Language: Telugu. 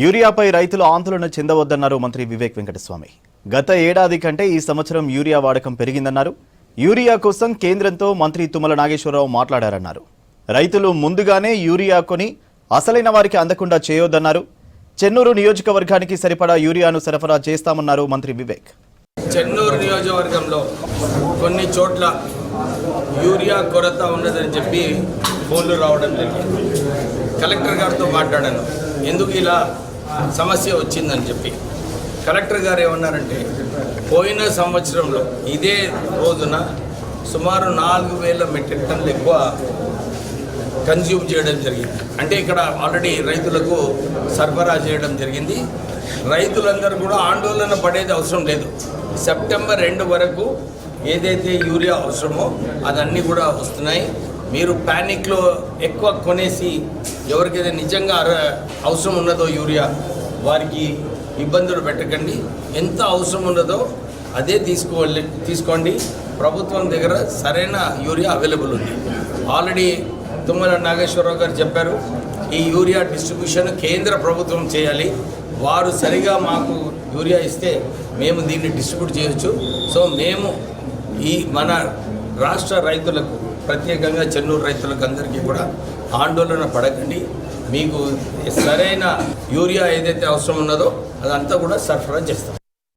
యూరియాపై రైతులు ఆందోళన చెందవద్దన్నారు మంత్రి వివేక్ వెంకటస్వామి. గత ఏడాది కంటే ఈ సంవత్సరం యూరియా వాడకం పెరిగిందన్నారు. యూరియా కోసం కేంద్రంతో మంత్రి తుమ్మల నాగేశ్వరరావు మాట్లాడారన్నారు. రైతులు ముందుగానే యూరియా కొని అసలైన వారికి అందకుండా చేయొద్దన్నారు. చెన్నూరు నియోజకవర్గానికి సరిపడా యూరియాను సరఫరా చేస్తామన్నారు మంత్రి వివేక్. చెన్నూరు నియోజకవర్గంలో కొన్ని చోట్ల యూరియా కొరత ఉన్నదని చెప్పి ఫోన్లు రావడం జరిగింది. కలెక్టర్ గారితో మాట్లాడాను. ఎందుకు ఇలా సమస్య వచ్చిందని చెప్పి. కలెక్టర్ గారు ఏమన్నారంటే పోయిన సంవత్సరంలో ఇదే రోజున సుమారు నాలుగు వేల మెట్రిక్ టన్నులు ఎక్కువ కన్జ్యూమ్ చేయడం జరిగింది. అంటే ఇక్కడ ఆల్రెడీ రైతులకు సరఫరా చేయడం జరిగింది. రైతులందరూ కూడా ఆందోళన పడేది అవసరం లేదు. సెప్టెంబర్ రెండు వరకు ఏదైతే యూరియా అవసరమో అదన్నీ కూడా వస్తున్నాయి. మీరు ప్యానిక్లో ఎక్కువ కొనేసి ఎవరికైతే నిజంగా అవసరం ఉన్నదో యూరియా వారికి ఇబ్బందులు పెట్టకండి. ఎంత అవసరం ఉన్నదో అదే తీసుకోవాలి తీసుకోండి. ప్రభుత్వం దగ్గర సరైన యూరియా అవైలబుల్ ఉంది. ఆల్రెడీ తుమ్మల నాగేశ్వరరావు గారు చెప్పారు ఈ యూరియా డిస్ట్రిబ్యూషన్ కేంద్ర ప్రభుత్వం చేయాలి. వారు సరిగా మాకు యూరియా ఇస్తే మేము దీన్ని డిస్ట్రిబ్యూట్ చేయొచ్చు. సో మేము ఈ మన రాష్ట్ర రైతులకు ప్రత్యేకంగా చెన్నూరు రైతులకు అందరికీ కూడా ఆందోళన పడకండి. మీకు సరైన యూరియా ఏదైతే అవసరం ఉన్నదో అదంతా కూడా సరఫరా చేస్తాం.